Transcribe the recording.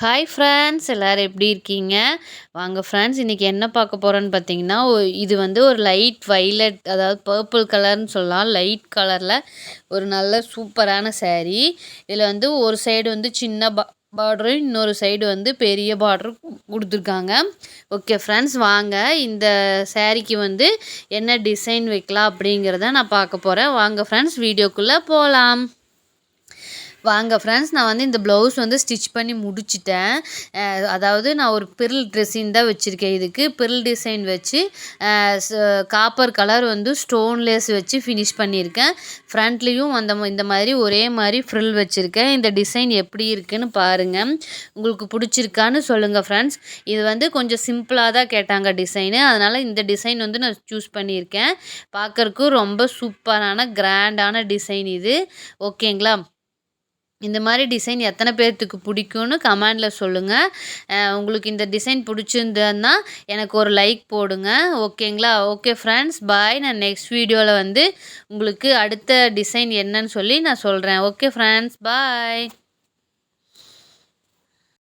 Hi friends எல்லோரும் எப்படி இருக்கீங்க? வாங்க ஃப்ரெண்ட்ஸ் இன்றைக்கி என்ன பார்க்க போகிறோன்னு பார்த்தீங்கன்னா இது வந்து ஒரு லைட் வைலட் அதாவது பர்பிள் கலர்னு சொல்லலாம். லைட் கலரில் ஒரு நல்ல சூப்பரான சேரீ இதில் வந்து ஒரு சைடு வந்து சின்ன பா பார்டரும் இன்னொரு சைடு வந்து பெரிய பார்டரும் கொடுத்துருக்காங்க. ஓகே ஃப்ரெண்ட்ஸ் வாங்க இந்த சேரீக்கு வந்து என்ன டிசைன் வைக்கலாம் அப்படிங்கிறத நான் பார்க்க போகிறேன் வாங்க ஃப்ரெண்ட்ஸ் வீடியோக்குள்ளே போகலாம் வாங்க ஃப்ரெண்ட்ஸ் நான் வந்து இந்த ப்ளவுஸ் வந்து ஸ்டிச் பண்ணி முடிச்சிட்டேன். அதாவது நான் ஒரு பிரில் ட்ரெஸ்ஸிங் தான் வச்சுருக்கேன் இதுக்கு. பிரில் டிசைன் வச்சு காப்பர் கலர் வந்து ஸ்டோன்லெஸ் வச்சு ஃபினிஷ் பண்ணியிருக்கேன். ஃப்ரண்ட்லேயும் அந்த இந்த மாதிரி ஒரே மாதிரி ஃப்ரில் வச்சுருக்கேன். இந்த டிசைன் எப்படி இருக்குதுன்னு பாருங்கள் உங்களுக்கு பிடிச்சிருக்கான்னு சொல்லுங்கள் ஃப்ரெண்ட்ஸ் இது வந்து கொஞ்சம் சிம்பிளாக தான் கேட்டாங்க டிசைனு அதனால் இந்த டிசைன் வந்து நான் சூஸ் பண்ணியிருக்கேன். பார்க்குறக்கு ரொம்ப சூப்பரான கிராண்டான டிசைன் இது. ஓகேங்களா இந்த மாதிரி டிசைன் எத்தனை பேர்த்துக்கு பிடிக்கும்னு கமெண்டில் சொல்லுங்கள் உங்களுக்கு இந்த டிசைன் பிடிச்சிருந்ததுன்னா எனக்கு ஒரு லைக் போடுங்க. ஓகேங்களா? Okay friends. பாய். நான் நெக்ஸ்ட் வீடியோவில் வந்து உங்களுக்கு அடுத்த டிசைன் என்னன்னு சொல்லி நான் சொல்கிறேன் ஓகே ஃப்ரெண்ட்ஸ். பாய்.